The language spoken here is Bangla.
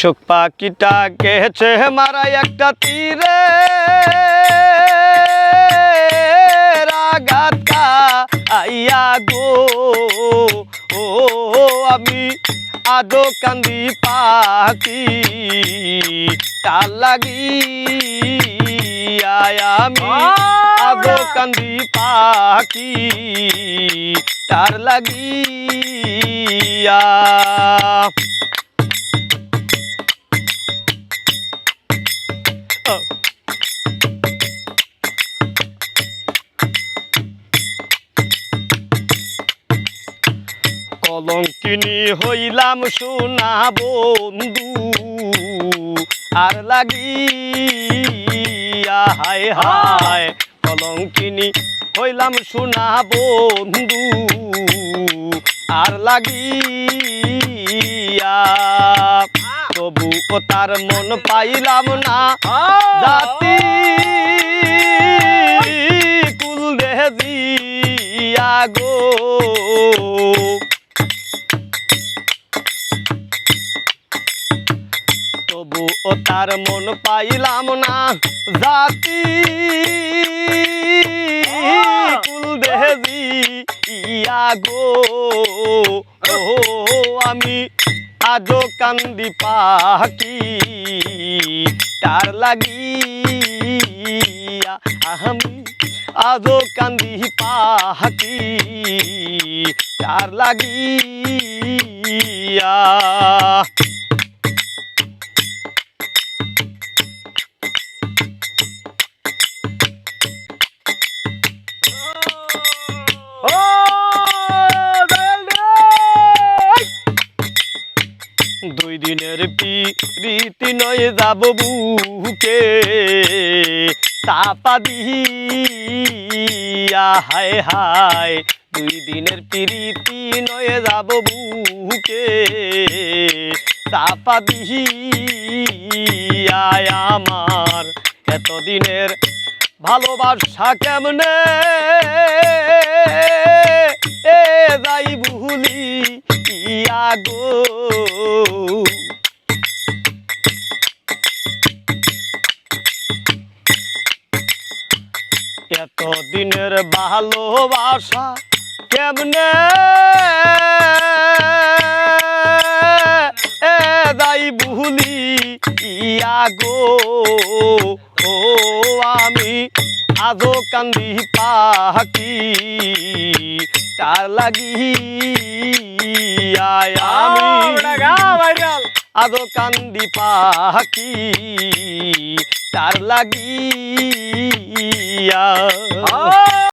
সুখ পাখিটা গেছে মারা একটা তীরে। রাগাতা আইয়া গো। ও আমি আদো কান্দি পাখি। তার লাগি আমি আদো কান্দি পাখি। তার লাগিয়া কলঙ্কিনী হইলাম সোনা বন্ধু, আর লাগিয়া হায় হায় কলঙ্কিনী হইলাম সোনা বন্ধু, আর লাগিয়া তবু তার মন পাইলাম না। জাতি কুল দেহিয়া গো তবু ও তার মন পাইলাম না। জাতি কুল দেহি ইয়া গো। আমি আজো কান্দি পাখি, তার লাগিয়া আমি আজো কান্দি পাখি, তার লাগিয়া। দুই দিনের রীতি নয় যাব বুকে। চাপা দিয়া, হায় হায়, দুই দিনের প্রীতি নয় যাব বুকে। চাপা দিয়া আমার এতদিনের ভালোবাসা কেমনে? এ যাই ভুলি, ইয়া গো। এত দিনের ভালোবাসা কেমনে? যাই ভুলি ইয়া গো ও আমি আজো কান্দি পাখি তার লাগি আমি আদো কান্দি পাখি তার লাগিয়া ও